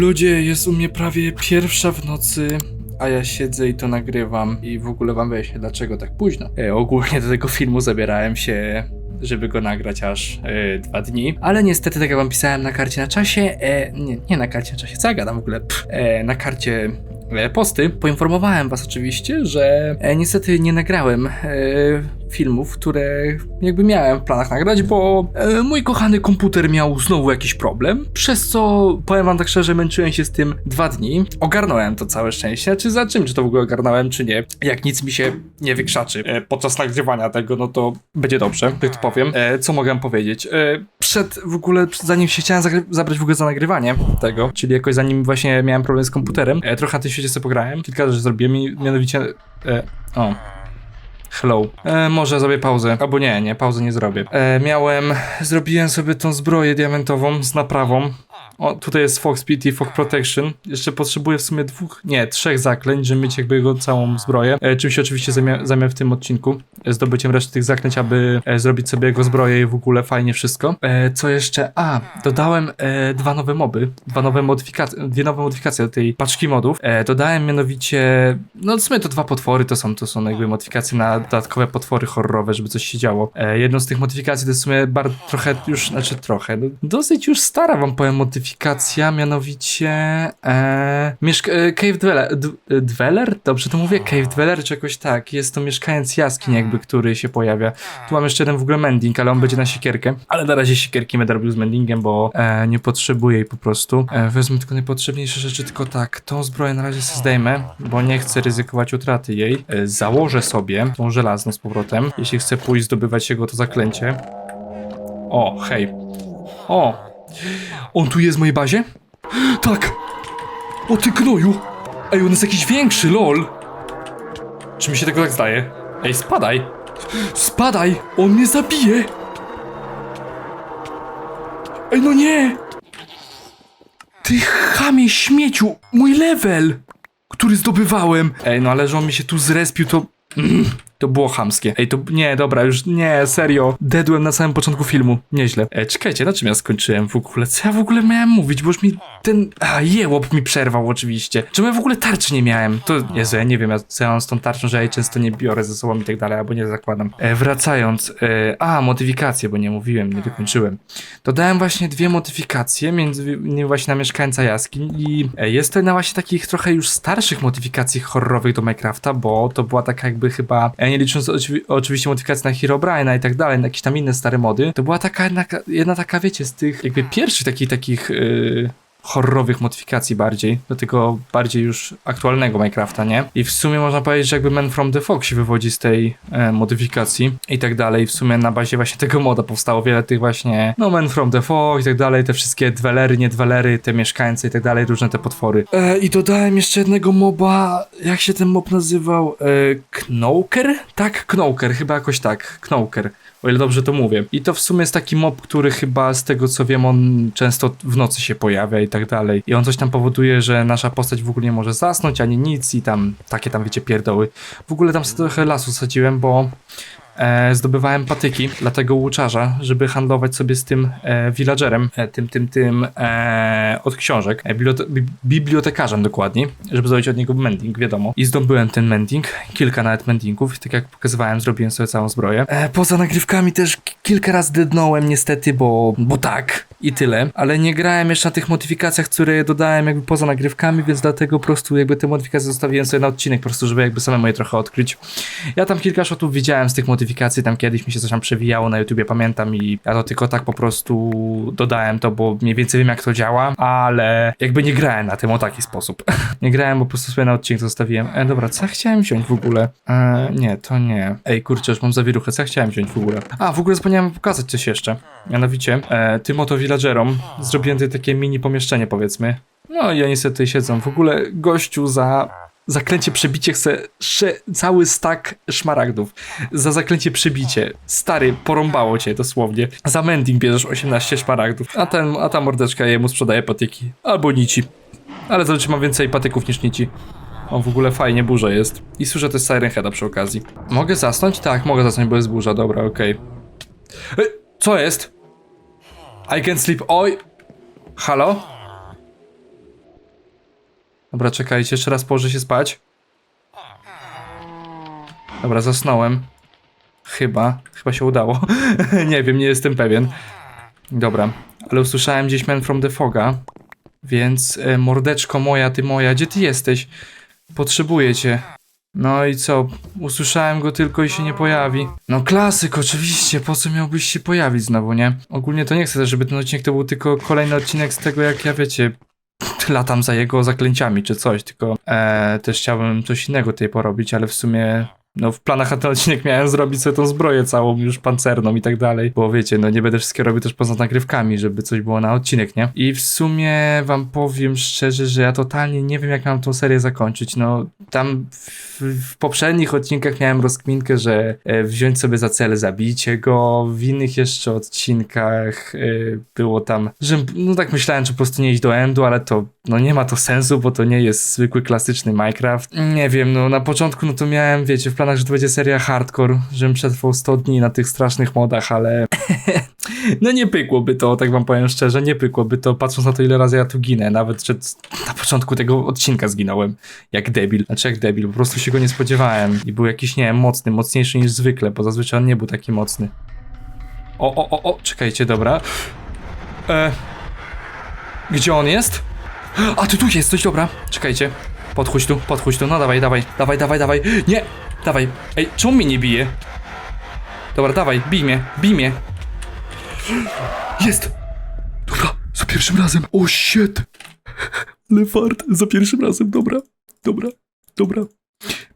Ludzie, jest u mnie prawie pierwsza w nocy, a ja siedzę i to nagrywam i w ogóle wam wyjaśnię dlaczego tak późno. E, ogólnie do tego filmu zabierałem się żeby go nagrać aż e, dwa dni. Ale niestety, tak jak wam pisałem na karcie na czasie, e, nie, nie na karcie na czasie, co ja gadam w ogóle, Pff, e, na karcie e, posty, poinformowałem was oczywiście, że e, niestety nie nagrałem e, filmów, które jakby miałem w planach nagrać, bo e, mój kochany komputer miał znowu jakiś problem, przez co powiem wam tak szczerze, męczyłem się z tym dwa dni. Ogarnąłem to całe szczęście, czy za czym, czy to w ogóle ogarnąłem, czy nie. Jak nic mi się nie wykrzaczy e, podczas nagrywania tego, no to będzie dobrze, tak to powiem. E, co mogę powiedzieć? E, przed w ogóle, zanim się chciałem zabrać w ogóle za nagrywanie tego, czyli jakoś zanim właśnie miałem problem z komputerem, e, trochę na tym świecie sobie pograłem, kilka rzeczy zrobiłem i mianowicie... E, o, Hello. E, może zrobię pauzę. Albo nie, nie, pauzę nie zrobię. E, miałem, zrobiłem sobie tą zbroję diamentową z naprawą. O, tutaj jest Fox PT, Fox Protection. Jeszcze potrzebuję w sumie dwóch, nie, trzech zaklęć, żeby mieć jakby jego całą zbroję. E, czym się oczywiście zajmę, zajmę w tym odcinku. E, zdobyciem reszty tych zaklęć, aby e, zrobić sobie jego zbroję i w ogóle fajnie wszystko. E, co jeszcze? A, dodałem e, dwa nowe moby, dwa nowe modyfikacje, dwie nowe modyfikacje do tej paczki modów. E, dodałem mianowicie, no w sumie to dwa potwory, to są, to są jakby modyfikacje na dodatkowe potwory horrorowe, żeby coś się działo. E, jedną z tych modyfikacji to jest w sumie bardzo trochę już, znaczy trochę, no, dosyć już stara wam powiem modyfikacja, mianowicie e, mieszka- e, Cave Dweller, D- e, Dweller? Dobrze to mówię? Cave Dweller czy jakoś tak. Jest to mieszkając jaskiń jakby, który się pojawia. Tu mam jeszcze jeden w ogóle mending, ale on będzie na siekierkę. Ale na razie siekierki będę robił z mendingiem, bo e, nie potrzebuję jej po prostu. E, wezmę tylko najpotrzebniejsze rzeczy, tylko tak, tą zbroję na razie sobie zdejmę, bo nie chcę ryzykować utraty jej. E, założę sobie tą żelazną z powrotem, jeśli chcę pójść zdobywać jego to zaklęcie. O, hej. O! On tu jest w mojej bazie? Tak! O ty gnoju! Ej, on jest jakiś większy, lol! Czy mi się tego tak zdaje? Ej, spadaj! Spadaj! On mnie zabije! Ej, no nie! Ty chamie śmieciu! Mój level! Który zdobywałem! Ej, no ale że on mi się tu zrespił, to... to było chamskie. Ej, to nie, dobra, już nie, serio. Dedłem na samym początku filmu. Nieźle. E, czekajcie, na czym ja skończyłem w ogóle? Co ja w ogóle miałem mówić? Bo już mi ten... A, jełop mi przerwał oczywiście. Czemu ja w ogóle tarczy nie miałem? To, Jezu, ja nie wiem, ja co ja mam z tą tarczą, że ja jej często nie biorę ze sobą i tak dalej, albo nie zakładam. E, wracając. E, a, modyfikacje, bo nie mówiłem, nie dokończyłem. Dodałem właśnie dwie modyfikacje, między innymi właśnie na mieszkańca jaskiń i e, jest to na właśnie takich trochę już starszych modyfikacji horrorowych do Minecrafta, bo to była taka jakby chyba, e, nie licząc oczywi- oczywiście modyfikacji na Herobrine'a i tak dalej, na jakieś tam inne stare mody, to była taka jedna, jedna taka, wiecie, z tych jakby pierwszych takich takich yy, horrorowych modyfikacji bardziej, do tego bardziej już aktualnego Minecrafta, nie? I w sumie można powiedzieć, że jakby Man from the Fog się wywodzi z tej e, modyfikacji i tak dalej. W sumie na bazie właśnie tego moda powstało wiele tych właśnie, no Man from the Fog i tak dalej, te wszystkie dwelery, nie dwelery, te mieszkańcy i tak dalej, różne te potwory. E, I dodałem jeszcze jednego moba, jak się ten mob nazywał? E, Knoker? Tak, Knoker, chyba jakoś tak, Knoker. O ile dobrze to mówię. I to w sumie jest taki mob, który chyba z tego co wiem, on często w nocy się pojawia i tak dalej. I on coś tam powoduje, że nasza postać w ogóle nie może zasnąć ani nic i tam takie tam wiecie pierdoły. W ogóle tam sobie trochę lasu sadziłem, bo e, zdobywałem patyki dla tego łuczarza, żeby handlować sobie z tym e, villagerem, e, tym, tym, tym e, od książek, e, bibliote bi bibliotekarzem dokładnie, żeby zrobić od niego mending, wiadomo. I zdobyłem ten mending, kilka nawet mendingów, tak jak pokazywałem, zrobiłem sobie całą zbroję. E, poza nagrywkami też kilka razy dednąłem niestety, bo, bo tak i tyle, ale nie grałem jeszcze na tych modyfikacjach, które dodałem jakby poza nagrywkami, więc dlatego po prostu jakby te modyfikacje zostawiłem sobie na odcinek, po prostu żeby jakby samemu je trochę odkryć. Ja tam kilka shotów widziałem z tych modyfikacji, tam kiedyś mi się coś tam przewijało na YouTubie, pamiętam i ja to tylko tak po prostu dodałem to, bo mniej więcej wiem jak to działa, ale jakby nie grałem na tym o taki sposób. nie grałem, bo po prostu sobie na odcinek zostawiłem. E, dobra, co ja chciałem wziąć w ogóle? E, nie, to nie. Ej, kurczę, już mam zawiruchę, co ja chciałem wziąć w ogóle? A, w ogóle zapomniałem pokazać coś jeszcze. Mianowicie, e, tym oto villagerom zrobiłem tutaj takie mini pomieszczenie, powiedzmy. No i oni sobie tutaj siedzą. W ogóle gościu za zaklęcie przebicie sze- cały stak szmaragdów. Za zaklęcie przebicie. Stary, porąbało cię dosłownie. Za mending bierzesz 18 szmaragdów, a, ten, a ta mordeczka jemu sprzedaje patyki. Albo nici. Ale zazwyczaj ma więcej patyków niż nici. O, w ogóle fajnie burza jest. I słyszę też Siren Heada przy okazji. Mogę zasnąć? Tak, mogę zasnąć, bo jest burza. Dobra, okej. E, Co jest? I can sleep. Oj. Halo? Dobra, czekajcie, jeszcze raz położę się spać. Dobra, zasnąłem. Chyba, chyba się udało. nie wiem, nie jestem pewien. Dobra, ale usłyszałem gdzieś Man from the Foga. Więc e, mordeczko moja, ty moja, gdzie ty jesteś? Potrzebuję cię. No i co? Usłyszałem go tylko i się nie pojawi. No klasyk, oczywiście, po co miałbyś się pojawić znowu, nie? Ogólnie to nie chcę żeby ten odcinek to był tylko kolejny odcinek z tego, jak ja wiecie, latam za jego zaklęciami czy coś, tylko e, też chciałbym coś innego tutaj porobić, ale w sumie no w planach na ten odcinek miałem zrobić sobie tą zbroję całą już pancerną i tak dalej, bo wiecie, no nie będę wszystkiego robił też poza nagrywkami, żeby coś było na odcinek, nie? I w sumie wam powiem szczerze, że ja totalnie nie wiem jak mam tą serię zakończyć, no tam w, w poprzednich odcinkach miałem rozkminkę, że e, wziąć sobie za cel zabicie go, w innych jeszcze odcinkach e, było tam, że no tak myślałem, że po prostu nie iść do endu, ale to no nie ma to sensu, bo to nie jest zwykły klasyczny Minecraft. Nie wiem, no na początku no to miałem, wiecie, w planach, że to będzie seria hardcore, żebym przetrwał 100 dni na tych strasznych modach, ale no nie pykłoby to, tak wam powiem szczerze, nie pykłoby to, patrząc na to ile razy ja tu ginę, nawet na początku tego odcinka zginąłem, jak debil, znaczy jak debil, po prostu się go nie spodziewałem i był jakiś, nie wiem, mocny, mocniejszy niż zwykle, bo zazwyczaj on nie był taki mocny. O, o, o, o, czekajcie, dobra. E, gdzie on jest? A ty tu jesteś, dobra. Czekajcie. Podchódź tu, podchódź tu. No dawaj, dawaj, dawaj, dawaj, dawaj. Nie! Dawaj. Ej, czemu mnie nie bije? Dobra, dawaj, bij mnie, bij mnie. Jest! Dobra, za pierwszym razem. O shit! Ale za pierwszym razem, dobra, dobra, dobra,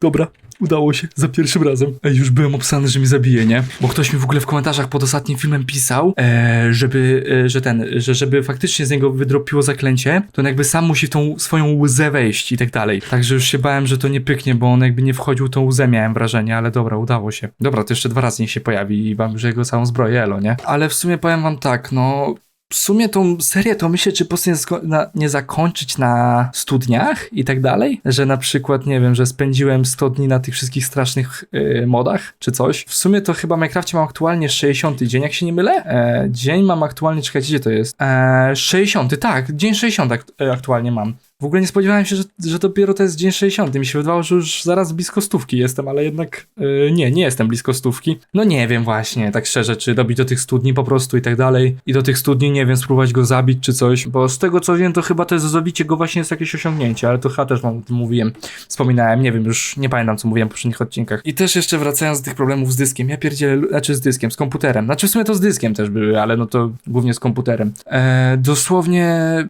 dobra. Udało się, za pierwszym razem. Ej, już byłem obsany, że mi zabije, nie? Bo ktoś mi w ogóle w komentarzach pod ostatnim filmem pisał, e, żeby, e, że ten, że żeby faktycznie z niego wydropiło zaklęcie, to on jakby sam musi w tą swoją łzę wejść i tak dalej. Także już się bałem, że to nie pyknie, bo on jakby nie wchodził tą łzę, miałem wrażenie, ale dobra, udało się. Dobra, to jeszcze dwa razy niech się pojawi i wam, że jego całą zbroję, elo, nie? Ale w sumie powiem wam tak, no w sumie tą serię to myślę, czy po prostu nie, na, nie zakończyć na studniach i tak dalej, że na przykład, nie wiem, że spędziłem 100 dni na tych wszystkich strasznych y, modach, czy coś. W sumie to chyba w Minecrafcie mam aktualnie 60 dzień, jak się nie mylę. E, dzień mam aktualnie, czekajcie, gdzie to jest? E, 60, tak, dzień 60 ak- e, aktualnie mam. W ogóle nie spodziewałem się, że, że dopiero to jest dzień 60. Mi się wydawało, że już zaraz blisko stówki jestem, ale jednak yy, nie, nie jestem blisko stówki. No nie wiem właśnie, tak szczerze, czy dobić do tych studni po prostu i tak dalej. I do tych studni, nie wiem, spróbować go zabić czy coś, bo z tego co wiem, to chyba to jest zabicie go właśnie jest jakieś osiągnięcie, ale to chyba też wam mówiłem, wspominałem, nie wiem, już nie pamiętam co mówiłem w poprzednich odcinkach. I też jeszcze wracając do tych problemów z dyskiem, ja pierdzielę, znaczy z dyskiem, z komputerem. Znaczy w sumie to z dyskiem też były, ale no to głównie z komputerem. Eee, dosłownie...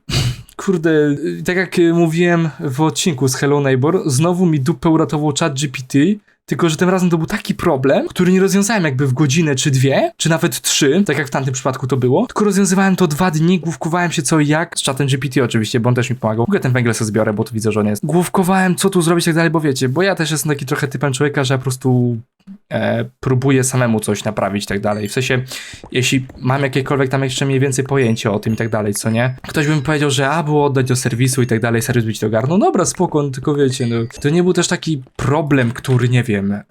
Kurde, y, tak jak y, mówiłem w odcinku z Hello Neighbor, znowu mi dupę uratował chat GPT, tylko że tym razem to był taki problem, który nie rozwiązałem jakby w godzinę czy dwie, czy nawet trzy, tak jak w tamtym przypadku to było, tylko rozwiązywałem to dwa dni, główkowałem się co i jak, z chatem GPT oczywiście, bo on też mi pomagał. Ogóle ten węgiel sobie zbiorę, bo tu widzę, że on jest. Główkowałem, co tu zrobić i tak dalej, bo wiecie, bo ja też jestem taki trochę typem człowieka, że ja po prostu e, próbuję samemu coś naprawić i tak dalej. W sensie, jeśli mam jakiekolwiek tam jeszcze mniej więcej pojęcie o tym i tak dalej, co nie? Ktoś by mi powiedział, że a, było oddać do serwisu i tak dalej, serwis by ci to ogarnął. No dobra, spoko, no, tylko wiecie, no, to nie był też taki problem, który, nie wiem, e,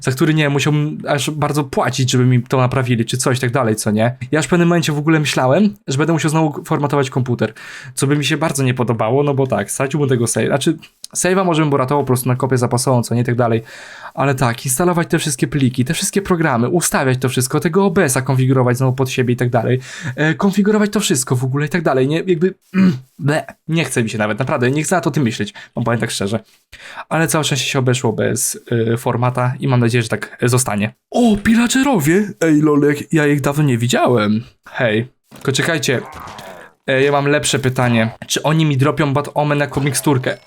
za który, nie wiem, musiałbym aż bardzo płacić, żeby mi to naprawili, czy coś, tak dalej, co nie? Ja już w pewnym momencie w ogóle myślałem, że będę musiał znowu formatować komputer, co by mi się bardzo nie podobało, no bo tak, straciłbym tego save, znaczy save'a może bym uratował po prostu na kopię zapasową, co nie, i tak dalej, ale tak, instalować te wszystkie pliki, te wszystkie programy, ustawiać to wszystko, tego OBS-a konfigurować znowu pod siebie i tak dalej, e, konfigurować to wszystko w ogóle i tak dalej, nie, jakby, mm, nie chce mi się nawet, naprawdę, nie chcę na to tym myśleć, wam powiem tak szczerze, ale całe szczęście się obeszło bez e, formata i mam nadzieję, że tak zostanie. O, pillagerowie! Ej, lolek, ja ich dawno nie widziałem. Hej, tylko czekajcie, e, ja mam lepsze pytanie, czy oni mi dropią Bad Omen jako miksturkę?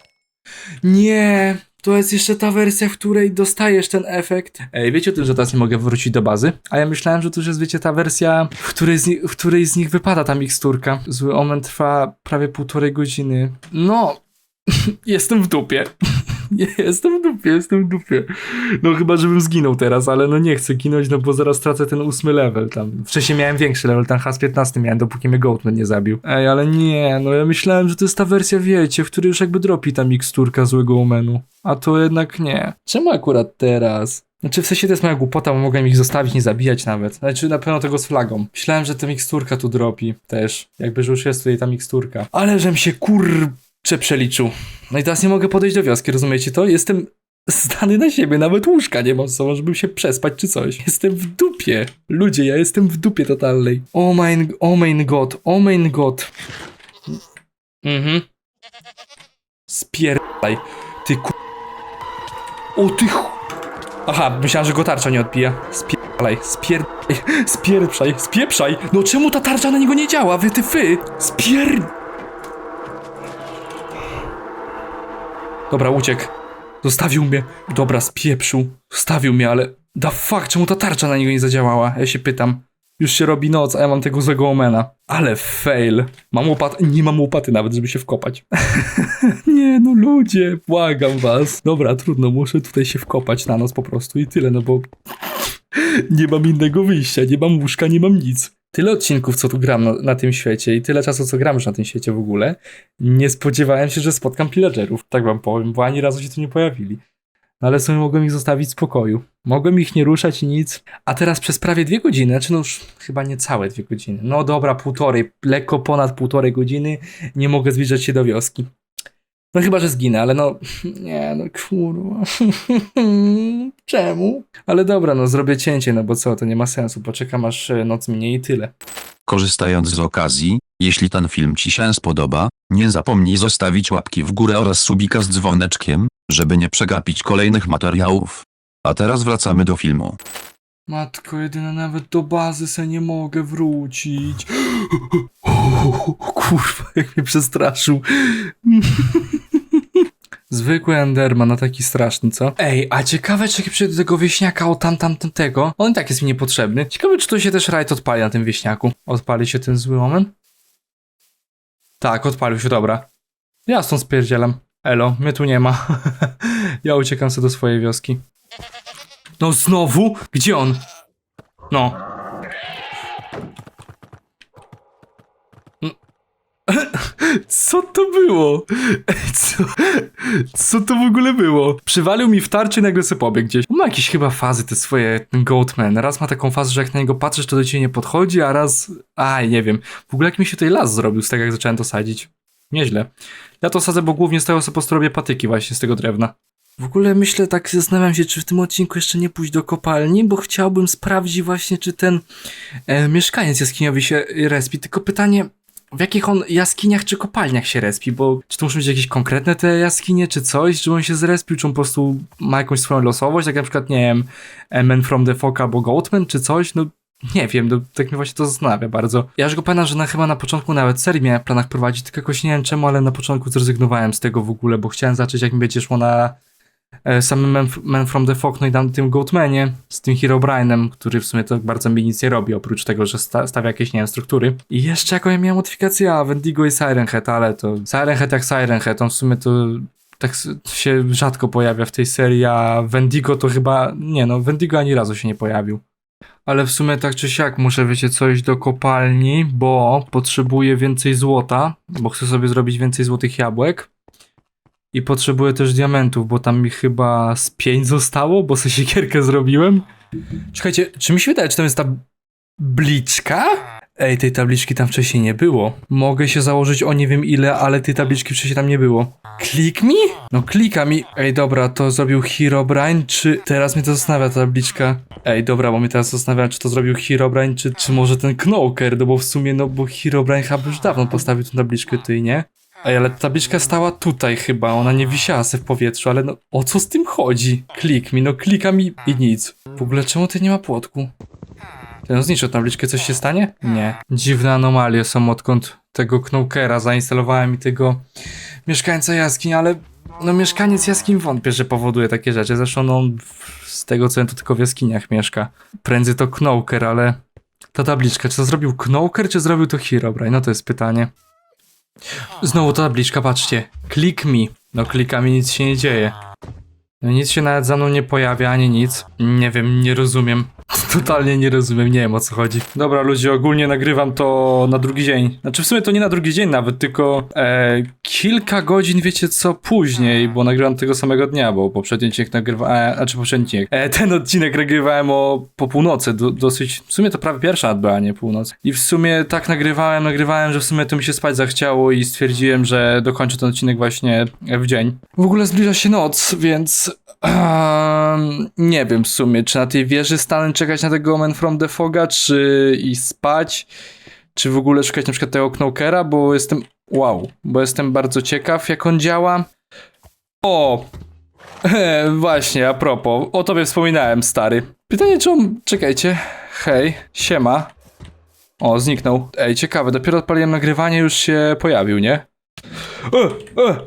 Nie, to jest jeszcze ta wersja, w której dostajesz ten efekt. Ej, wiecie o tym, że teraz nie mogę wrócić do bazy? A ja myślałem, że to już jest, wiecie, ta wersja, w której z, w której z nich wypada ta miksturka. Zły omen trwa prawie półtorej godziny. No, jestem w dupie. Jestem w dupie, jestem w dupie. No chyba, żebym zginął teraz, ale no nie chcę ginąć, no bo zaraz tracę ten ósmy level tam. Wcześniej miałem większy level, ten has 15 miałem, dopóki mnie Goatman nie zabił. Ej, ale nie, no ja myślałem, że to jest ta wersja, wiecie, w której już jakby dropi ta miksturka złego omenu. A to jednak nie. Czemu akurat teraz? Znaczy w sensie to jest moja głupota, bo mogłem ich zostawić, nie zabijać nawet. Znaczy na pewno tego z flagą. Myślałem, że ta miksturka tu dropi też. Jakby, że już jest tutaj ta miksturka. Ale żem się kur... Czy przeliczył. No i teraz nie mogę podejść do wioski, rozumiecie to? Jestem zdany na siebie, nawet łóżka nie mam sobą, żeby się przespać czy coś. Jestem w dupie. Ludzie, ja jestem w dupie totalnej. Oh mein, oh mein god, oh mein god. Mhm. Spierdaj. Ty ku... O ty chu... Aha, myślałem, że go tarcza nie odbija. Spierdalaj, spierdalaj, spieprzaj, spieprzaj. No czemu ta tarcza na niego nie działa? Wy ty fy. Spier... Dobra, uciekł. Zostawił mnie. Dobra, spieprzył. Zostawił mnie, ale... Da fuck, czemu ta tarcza na niego nie zadziałała? Ja się pytam. Już się robi noc, a ja mam tego złego omena. Ale fail. Mam łopat... Nie mam łopaty nawet, żeby się wkopać. nie, no ludzie, błagam was. Dobra, trudno, muszę tutaj się wkopać na noc po prostu i tyle, no bo... nie mam innego wyjścia, nie mam łóżka, nie mam nic. Tyle odcinków, co tu gram na, na tym świecie i tyle czasu, co gram już na tym świecie w ogóle, nie spodziewałem się, że spotkam pillagerów, tak wam powiem, bo ani razu się tu nie pojawili. No ale sobie mogłem ich zostawić w spokoju. Mogłem ich nie ruszać, nic. A teraz przez prawie dwie godziny, znaczy no już chyba nie całe dwie godziny. No dobra, półtorej, lekko ponad półtorej godziny nie mogę zbliżać się do wioski. No chyba, że zginę, ale no... Nie, no kurwa. Czemu? Ale dobra, no zrobię cięcie, no bo co, to nie ma sensu. Poczekam aż e, noc minie i tyle. Korzystając z okazji, jeśli ten film Ci się spodoba, nie zapomnij zostawić łapki w górę oraz subika z dzwoneczkiem, żeby nie przegapić kolejnych materiałów. A teraz wracamy do filmu. Matko jedyna, nawet do bazy se nie mogę wrócić. Kurwa, jak mnie przestraszył. Zwykły Enderman, a taki straszny, co? Ej, a ciekawe, czy jak przyjdę do tego wieśniaka o tam, tam, tamtego, on tak jest mi niepotrzebny. Ciekawe, czy to się też rajd odpali na tym wieśniaku. Odpali się ten zły omen? Tak, odpalił się, dobra. Ja stąd spierdzielam. Elo, mnie tu nie ma. ja uciekam sobie do swojej wioski. No znowu? Gdzie on? No. Co to było? Co, co to w ogóle było? Przywalił mi w tarczy i nagle sobie pobiegł gdzieś. On ma jakieś chyba fazy, te swoje, ten Goatman. Raz ma taką fazę, że jak na niego patrzysz, to do ciebie nie podchodzi, a raz... Aj, nie wiem. W ogóle jak mi się tutaj las zrobił z tego, jak zacząłem to sadzić. Nieźle. Ja to sadzę, bo głównie z tego sobie po prostu robię patyki właśnie z tego drewna. W ogóle myślę, tak zastanawiam się, czy w tym odcinku jeszcze nie pójść do kopalni, bo chciałbym sprawdzić właśnie, czy ten e, mieszkaniec jaskiniowy się respi. Tylko pytanie, w jakich on jaskiniach czy kopalniach się respi, bo czy to muszą być jakieś konkretne te jaskinie, czy coś, czy on się zrespił, czy on po prostu ma jakąś swoją losowość, jak na przykład, nie wiem, e, Man from the Fock albo Goatman, czy coś, no nie wiem, no, tak mnie właśnie to zastanawia bardzo. Ja już go pamiętam, że na, chyba na początku nawet serii miałem w planach prowadzić, tylko jakoś nie wiem czemu, ale na początku zrezygnowałem z tego w ogóle, bo chciałem zacząć jak mi będzie szło na samym Man, Man from the Fock, no i tam tym Goatmanie, z tym Hero Brianem, który w sumie to bardzo mi nic nie robi, oprócz tego, że sta, stawia jakieś, nie wiem, struktury. I jeszcze jaką ja miałem modyfikację, a Wendigo i Siren Head, ale to Siren Head jak Siren Head, on w sumie to tak się rzadko pojawia w tej serii, a Wendigo to chyba, nie no, Wendigo ani razu się nie pojawił. Ale w sumie tak czy siak muszę, wiecie, coś do kopalni, bo potrzebuję więcej złota, bo chcę sobie zrobić więcej złotych jabłek. I potrzebuję też diamentów, bo tam mi chyba z pięć zostało, bo sobie siekierkę zrobiłem. Czekajcie, czy mi się wydaje, czy to jest ta bliczka? Ej, tej tabliczki tam wcześniej nie było. Mogę się założyć o nie wiem ile, ale tej tabliczki wcześniej tam nie było. Klik mi? No klika mi. Ej, dobra, to zrobił Herobrine, czy... Teraz mnie to zastanawia ta tabliczka. Ej, dobra, bo mnie teraz zastanawia, czy to zrobił Herobrine, czy, czy może ten Knoker, no bo w sumie, no bo Herobrine chyba już dawno postawił tę tabliczkę tutaj, nie? Ej, ale ta tabliczka stała tutaj chyba, ona nie wisiała se w powietrzu, ale no o co z tym chodzi? Klik mi, no klika mi i nic. W ogóle czemu tutaj nie ma płotku? Ten zniszczył tabliczkę, coś się stanie? Nie. Dziwne anomalie są odkąd tego Knokera zainstalowałem i tego mieszkańca jaskiń, ale no mieszkaniec jaskiń wątpię, że powoduje takie rzeczy. Zresztą on w- z tego co wiem, to tylko w jaskiniach mieszka. Prędzej to Knoker, ale ta tabliczka, czy to zrobił Knoker, czy zrobił to Herobrine? No to jest pytanie. Znowu ta tabliczka, patrzcie. Click me. No klikami nic się nie dzieje. No nic się nawet za mną nie pojawia, ani nic. Nie wiem, nie rozumiem. Totalnie nie rozumiem, nie wiem o co chodzi. Dobra, ludzie, ogólnie nagrywam to na drugi dzień. Znaczy w sumie to nie na drugi dzień nawet, tylko e, kilka godzin, wiecie co, później, bo nagrywam tego samego dnia, bo poprzedni odcinek nagrywałem, e, znaczy poprzedni odcinek, e, ten odcinek nagrywałem o po północy, do, dosyć, w sumie to prawie pierwsza była, nie północ. I w sumie tak nagrywałem, nagrywałem, że w sumie to mi się spać zachciało i stwierdziłem, że dokończę ten odcinek właśnie w dzień. W ogóle zbliża się noc, więc nie wiem w sumie, czy na tej wieży stanąć czekać na tego Man from the Foga, czy i spać, czy w ogóle szukać na przykład tego Knokera, bo jestem, wow, bo jestem bardzo ciekaw jak on działa. O, właśnie, a propos, o tobie wspominałem, stary. Pytanie, czy on, czekajcie, hej, siema. O, zniknął. Ej, ciekawe, dopiero odpaliłem nagrywanie, już się pojawił, nie? E, e.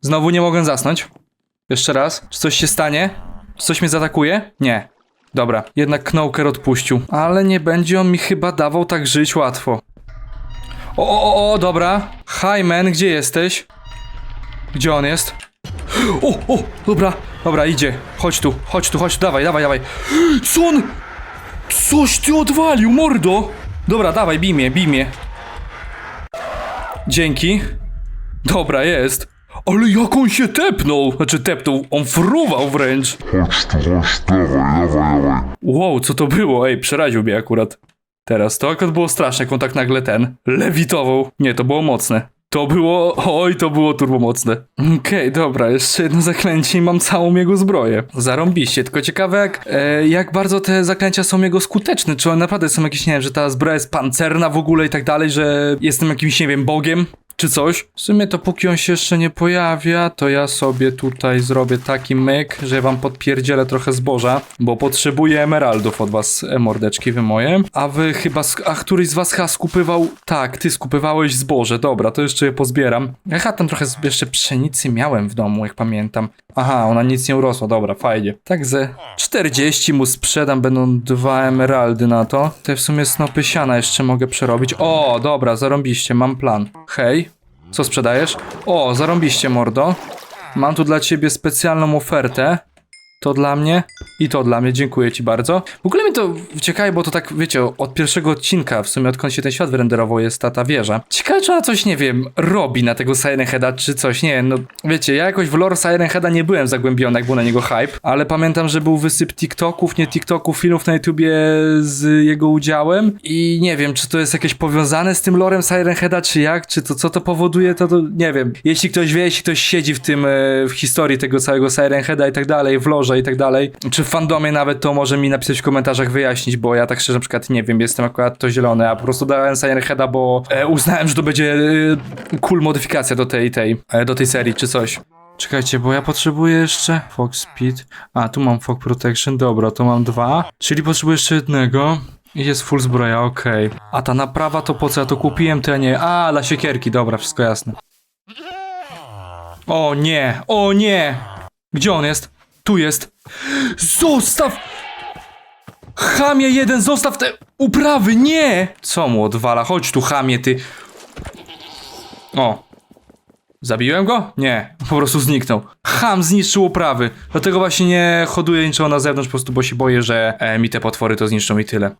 Znowu nie mogę zasnąć. Jeszcze raz. Czy coś się stanie? Czy coś mnie zaatakuje? Nie. Dobra, jednak Knoker odpuścił. Ale nie będzie on mi chyba dawał tak żyć łatwo. O, o, o, o, dobra. Hi, man, gdzie jesteś? Gdzie on jest? O, o, dobra, dobra, idzie. Chodź tu, chodź tu, chodź dawaj, dawaj, dawaj. Co on? Coś ty odwalił, mordo! Dobra, dawaj, bij mnie. Dzięki. Dobra, jest. Ale jak on się tepnął? Znaczy tepnął, on fruwał wręcz. Chodź tu, chodź, dawaj, dawaj, dawaj. Wow, co to było? Ej, przeraził mnie akurat. Teraz to akurat było straszne, jak on tak nagle ten lewitował. Nie, to było mocne. To było, oj, to było turbomocne. Okej, dobra, jeszcze jedno zaklęcie i mam całą jego zbroję. Zarąbiście, tylko ciekawe jak, e, jak bardzo te zaklęcia są jego skuteczne. Czy one naprawdę są jakieś, nie wiem, że ta zbroja jest pancerna w ogóle i tak dalej, że jestem jakimś, nie wiem, bogiem? Czy coś. W sumie to póki on się jeszcze nie pojawia, to ja sobie tutaj zrobię taki myk, że wam podpierdzielę trochę zboża, bo potrzebuję emeraldów od was, e, mordeczki wy moje. A wy chyba, a któryś z was chyba skupywał, tak, ty skupywałeś zboże, dobra, to jeszcze je pozbieram. Ja tam trochę jeszcze pszenicy miałem w domu, jak pamiętam. Aha, ona nic nie urosła, dobra, fajnie. Tak ze 40 mu sprzedam, będą dwa emeraldy na to. Te w sumie snopy siana jeszcze mogę przerobić. O, dobra, zarąbiście, mam plan. Hej, co sprzedajesz? O, zarąbiście, mordo. Mam tu dla ciebie specjalną ofertę. To dla mnie i to dla mnie, dziękuję ci bardzo. W ogóle mi to ciekawe, bo to tak, wiecie, od pierwszego odcinka, w sumie odkąd się ten świat wyrenderował, jest ta, ta wieża. Ciekawe, czy ona coś, nie wiem, robi na tego Siren Heada, czy coś, nie wiem, no wiecie, ja jakoś w lore Siren Heada nie byłem zagłębiony, jak był na niego hype, ale pamiętam, że był wysyp TikToków, nie TikToków, filmów na YouTubie z jego udziałem i nie wiem, czy to jest jakieś powiązane z tym lorem Siren Heada, czy jak, czy to co to powoduje, to, to nie wiem. Jeśli ktoś wie, jeśli ktoś siedzi w tym, e, w historii tego całego Siren Heada i tak dalej, w lorze i tak dalej, czy w fandomie nawet, to może mi napisać w komentarzach, wyjaśnić, bo ja tak szczerze na przykład nie wiem, jestem akurat to zielony, a po prostu dałem Siren Heada, bo e, uznałem, że to będzie e, cool modyfikacja do tej, tej, e, do tej serii, czy coś. Czekajcie, bo ja potrzebuję jeszcze Fog Speed. A, tu mam Fog Protection, dobra, to mam dwa. Czyli potrzebuję jeszcze jednego. I jest full zbroja, okej. A ta naprawa to po co ja to kupiłem, to ja nie. A, dla siekierki, dobra, wszystko jasne. O nie, o nie! Gdzie on jest? Tu jest. Zostaw! Chamie jeden, zostaw te uprawy, nie! Co mu odwala? Chodź tu, chamie, ty. O, Zabiłem go? Nie, po prostu zniknął. Ham zniszczył uprawy. Dlatego właśnie nie hoduję niczego na zewnątrz, po prostu bo się boję, że e, mi te potwory to zniszczą i tyle.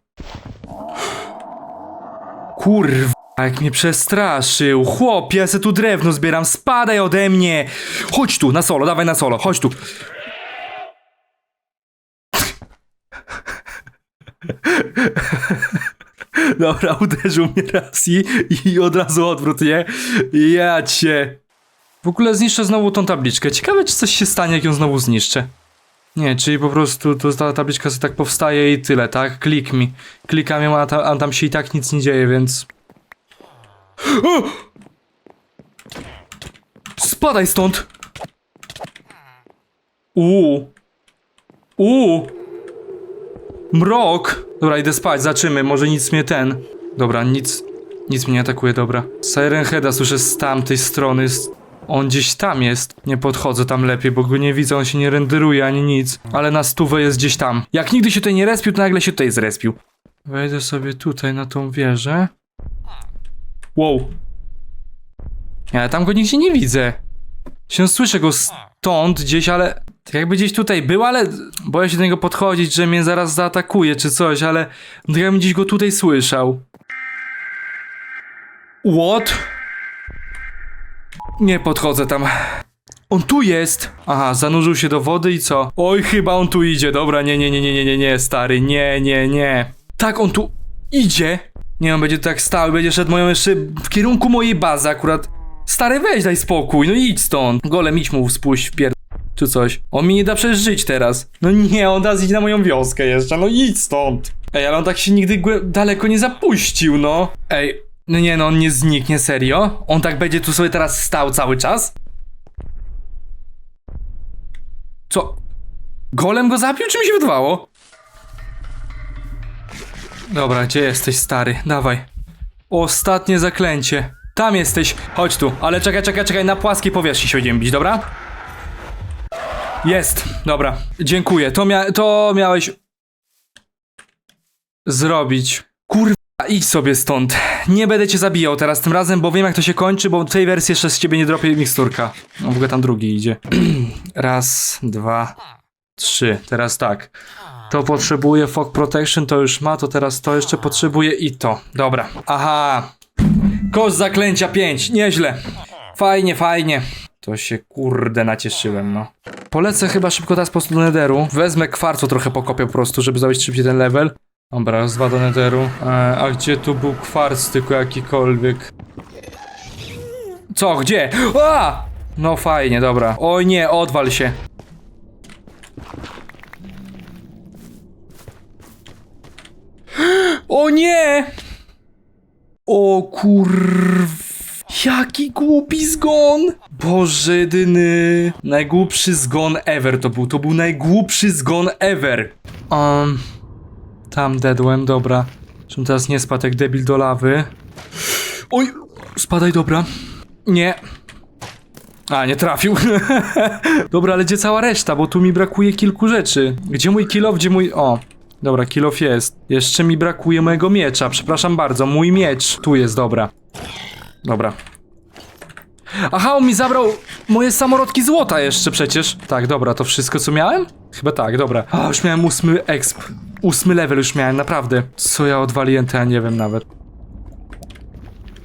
Kurwa, jak mnie przestraszył. Chłopie, ja se tu drewno zbieram, spadaj ode mnie. Chodź tu, na solo, dawaj na solo, chodź tu. Dobra, uderzył mnie raz i, i od razu odwrót, nie? Ja cię. W ogóle zniszczę znowu tą tabliczkę. Ciekawe, czy coś się stanie, jak ją znowu zniszczę. Nie, czyli po prostu to ta tabliczka sobie tak powstaje i tyle, tak? Klik mi. Klikam ją, a, ta, a tam się i tak nic nie dzieje, więc... O! Spadaj stąd! Uuu. Uuu. Mrok! Dobra, idę spać, zaczymy, może nic mnie ten. Dobra, nic. Nic mnie nie atakuje, dobra. Siren Heada słyszę z tamtej strony. On gdzieś tam jest. Nie podchodzę tam lepiej, bo go nie widzę, on się nie renderuje ani nic. Ale na stówę jest gdzieś tam. Jak nigdy się tutaj nie respił, to nagle się tutaj zrespił. Wejdę sobie tutaj na tą wieżę. Wow. Ja tam go nigdzie nie widzę. Się słyszę go stąd gdzieś, ale Tak jakby gdzieś tutaj był, ale boję się do niego podchodzić, że mnie zaraz zaatakuje czy coś, ale tak jakbym gdzieś go tutaj słyszał. What? Nie podchodzę tam. On tu jest! Aha, zanurzył się do wody i co? Oj, chyba on tu idzie. Dobra, nie, nie, nie, nie, nie, nie, nie, stary, nie, nie, nie. Tak, on tu idzie. Nie, on będzie tak stał, będzie szedł moją jeszcze w kierunku mojej bazy akurat. Stary, weź daj spokój, no idź stąd. Golem, idź mu spuść w pier... czy coś. On mi nie da przecież żyć teraz. No nie, on da iść na moją wioskę jeszcze, no idź stąd. Ej, ale on tak się nigdy daleko nie zapuścił, no. Ej, no nie, no on nie zniknie, serio? On tak będzie tu sobie teraz stał cały czas? Co? Golem go zabił, czy mi się wydawało? Dobra, gdzie jesteś, stary? Dawaj. Ostatnie zaklęcie. Tam jesteś. Chodź tu. Ale czekaj, czekaj, czekaj. Na płaskiej powierzchni się będziemy bić, dobra? Jest. Dobra. Dziękuję. To, mia to miałeś... Zrobić. Kurwa, idź sobie stąd. Nie będę cię zabijał teraz tym razem, bo wiem jak to się kończy, bo w tej wersji jeszcze z ciebie nie dropie miksturka. No w ogóle tam drugi idzie. Raz, dwa, trzy. Teraz tak. To potrzebuje fog protection, to już ma, to teraz to jeszcze potrzebuje i to. Dobra. Aha. Koszt zaklęcia 5. Nieźle. Fajnie, fajnie. To się kurde nacieszyłem, no. Polecę chyba szybko teraz po prostu do netheru. Wezmę kwarcu trochę pokopię po prostu, żeby zrobić szybciej ten level. Dobra, raz, dwa do netheru. E, a gdzie tu był kwarc tylko jakikolwiek? Co, gdzie? A! No fajnie, dobra. Oj nie, odwal się. O nie! O kurw... Jaki głupi zgon! Boże jedyny... Najgłupszy zgon ever to był. To był najgłupszy zgon ever. Um... Tam dedłem, dobra. Czym teraz nie spadł jak debil do lawy? Oj! Spadaj, dobra. Nie. A, nie trafił. dobra, ale gdzie cała reszta? Bo tu mi brakuje kilku rzeczy. Gdzie mój kill gdzie mój... O, Dobra, kill off jest. Jeszcze mi brakuje mojego miecza, przepraszam bardzo. Mój miecz. Tu jest, dobra. Dobra. Aha, on mi zabrał moje samorodki złota jeszcze przecież. Tak, dobra, to wszystko co miałem? Chyba tak, dobra. A, już miałem ósmy exp. Ósmy level już miałem, naprawdę. Co ja odwaliłem, to ja nie wiem nawet.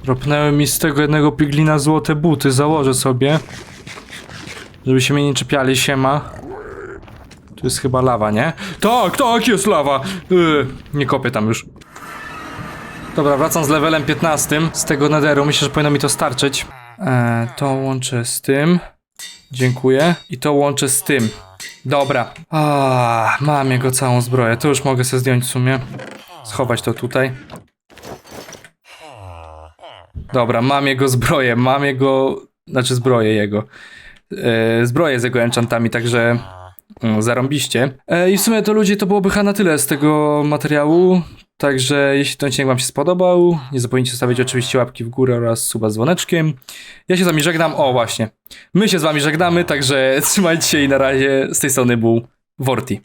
Dropnęły mi z tego jednego piglina złote buty, założę sobie. Żeby się mnie nie czepiali, siema. Tu jest chyba lawa, nie? Tak, tak, jest lawa! Yy, nie kopię tam już. Dobra, wracam z levelem 15 z tego netheru. Myślę, że powinno mi to starczyć. E, to łączę z tym. Dziękuję. I to łączę z tym. Dobra. Mam jego całą zbroję. To już mogę sobie zdjąć w sumie. Schować to tutaj. Dobra, mam jego zbroję. Mam jego... Znaczy zbroję jego. E, zbroję z jego enchantami, także... Mm, Zarąbiście. E, I w sumie to ludzie to byłoby chyba na tyle z tego materiału. Także jeśli ten odcinek wam się spodobał, nie zapomnijcie zostawić oczywiście łapki w górę oraz suba z dzwoneczkiem. Ja się z wami żegnam. O właśnie. My się z wami żegnamy, także trzymajcie się i na razie z tej strony był Worti.